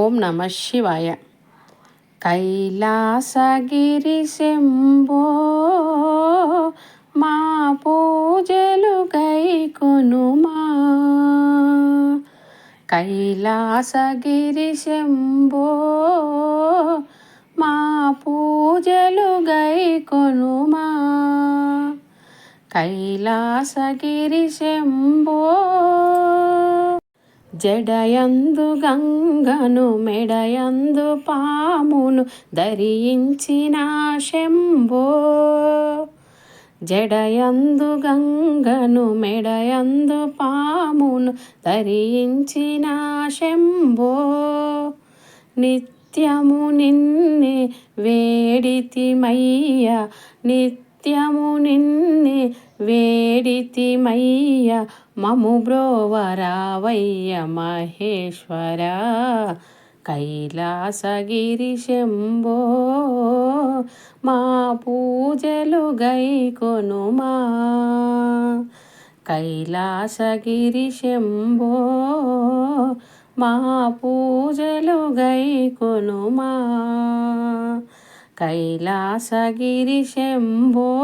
ఓం నమ శివాయ. కైలాసగిరి శంభో మా పూజలు గైకొనుమా కైలాసగిరి శంభో మా పూజలు గైకొనుమా కైలాసగిరి శంభో జడయందు గంగను మెడయందు పామును ధరించిన శంభో. జడయందు గంగను మెడయందు పామును ధరించిన శంభో. నిత్యము నిన్నే వేడితిమయ్య నిత్యము నిన్నే వేడితిమయ్య మము బ్రోవరావయ్య మహేశ్వర కైలాసగిరి శంభో మా పూజలు గైకొనుమా? కైలాసగిరి శంభో మా పూజలు గైకొనుమా? కైలాసగిరి శంభో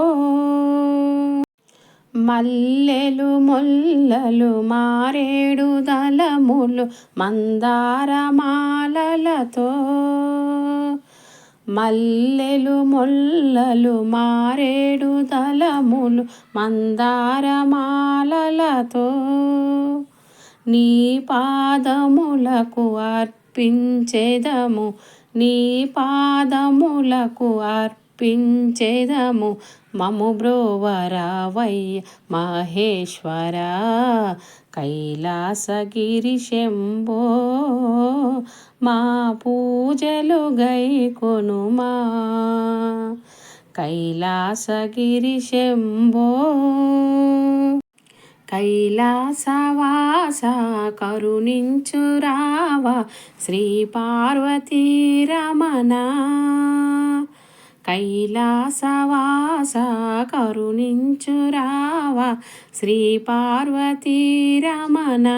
మల్లెలు మొల్లలు మారేడు దళములు మందారమాలలతో. మల్లెలు మొల్లలు మారేడు దళములు మందారమాలలతో. నీ పాదములకు అర్పించెదము నీ పాదములకు పించెదము మము బ్రోవరావయ్య మహేశ్వర కైలాసగిరి శంభో మా పూజలు గై కొనుమా. కైలాసగిరి శంభో కైలాసవాస కరుణించురావ. శ్రీ పార్వతీ రమణ కైలాసవాస కరుణించురావా శ్రీ పార్వతీ రమణ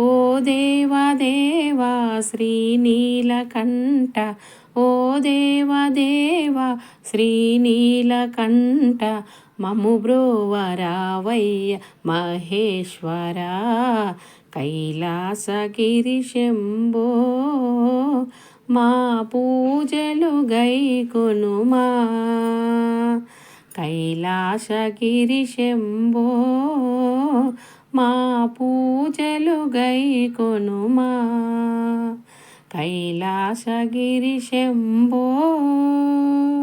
ఓ దేవదేవా శ్రీనీలకంఠ ఓ దేవదేవ శ్రీనీలకంఠ మము బ్రోవరావయ్య మహేశ్వర. కైలాసగిరి శంభో మా పూజలు గై కొనుమా కైలాసగిరి శంభో మా పూజలు గై కొనుమా కైలాసగిరి శంభో.